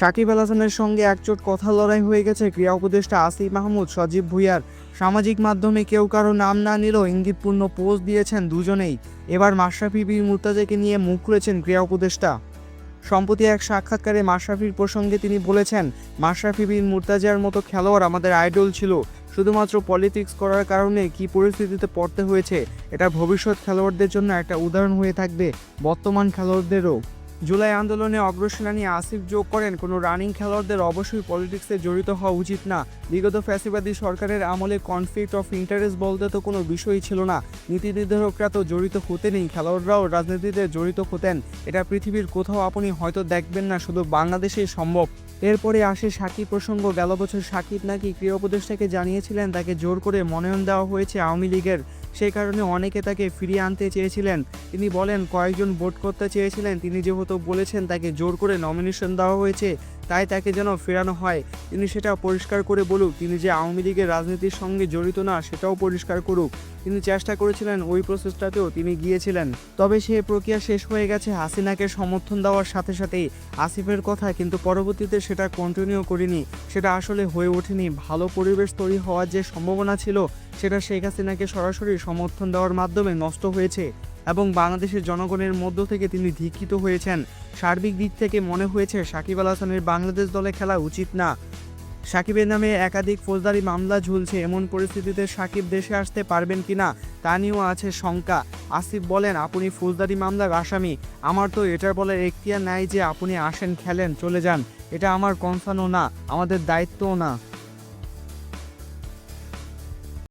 সাকিব আল হাসানের সঙ্গে একচোট কথা লড়াই হয়ে গেছে ক্রীড়া উপদেষ্টা আসিফ মাহমুদ, সজীব ভুইয়ার। সামাজিক মাধ্যমে কেউ কারও নাম না নিলেও ইঙ্গিতপূর্ণ পোস্ট দিয়েছেন দুজনেই। এবার মাশরাফি বিন মুর্তাজাকে নিয়ে মুখ খুলেছেন ক্রীড়া উপদেষ্টা। সম্প্রতি এক সাক্ষাৎকারে মাশরাফির প্রসঙ্গে তিনি বলেছেন, মাশরাফি বিন মুর্তাজার মতো খেলোয়াড় আমাদের আইডল ছিল। শুধুমাত্র পলিটিক্স করার কারণে কি পরিস্থিতিতে পড়তে হয়েছে, এটা ভবিষ্যৎ খেলোয়াড়দের জন্য একটা উদাহরণ হয়ে থাকবে বর্তমান খেলোয়াড়দেরও। জুলাই আন্দোলনে অগ্রসেনানী আসিফ যোগ করেন। কোনো রানিং খেলোয়াড়দের অবশ্যই পলিটিক্সে জড়িত হওয়া উচিত না। বিগত ফ্যাসিবাদী সরকারের আমলে কনফ্লিক্ট অফ ইন্টারেস্ট বলতে তো কোনো বিষয়ই ছিল না। নীতি নির্ধারকরা তো জড়িত হতেনই খেলোয়াড়রাও রাজনীতিতে জড়িত হতেন। এটা পৃথিবীর কোথাও আপনি হয়তো দেখবেন না, শুধু বাংলাদেশেই সম্ভব। এরপরে আসে সাকিব প্রসঙ্গ, গেল বছর সাকিব নাকি ক্রীড়া উপদেষ্টাকে জানিয়েছিলেন, তাকে জোর করে মনোনয়ন দেওয়া হয়েছে আওয়ামী লীগের। সেই কারণে অনেকে তাকে ফিরিয়ে আনতে চেয়েছিলেন। তিনি বলেন, কয়েকজন ভোট করতে চেয়েছিলেন। তিনি যেহেতু বলেছেন, তাকে জোর করে নমিনেশন দেওয়া হয়েছে। তাই তাকে যেন ফেরানো হয়। তিনি সেটা পরিষ্কার করে বলুক, তিনি যে আওয়ামী লীগের রাজনীতির সঙ্গে জড়িত না, সেটাও পরিষ্কার করুক। তিনি চেষ্টা করেছিলেন ওই প্রসেসটাতেও তিনি গিয়েছিলেন। তবে সেই প্রক্রিয়া শেষ হয়ে গেছে হাসিনাকে সমর্থন দেওয়ার সাথে সাথেই। আসিফের কথা কিন্তু পরবর্তীতে সেটা কন্টিনিউ করিনি। সেটা আসলে হয়ে ওঠেনি। ভালো পরিবেশ তৈরি হওয়ার যে সম্ভাবনা ছিল, সেটা শেখ হাসিনাকে সরাসরি সমর্থন দেওয়ার মাধ্যমে নষ্ট হয়েছে। এবং বাংলাদেশের জনগণের মধ্য থেকে তিনি ধিক্ষিত হয়েছেন। সার্বিক দিক থেকে মনে হয়েছে সাকিব আল হাসানের বাংলাদেশ দলে খেলা উচিত না। সাকিবের নামে একাধিক ফৌজদারি মামলা ঝুলছে, এমন পরিস্থিতিতে সাকিব দেশে আসতে পারবেন কিনা তা নিয়েও আছে শঙ্কা। আসিফ বলেন, আপনি ফৌজদারি মামলার আসামি। আমার তো এটার বলার এখতিয়ার নাই যে আপনি আসেন, খেলেন, চলে যান। এটা আমার কনসার্নও না, আমাদের দায়িত্বও না।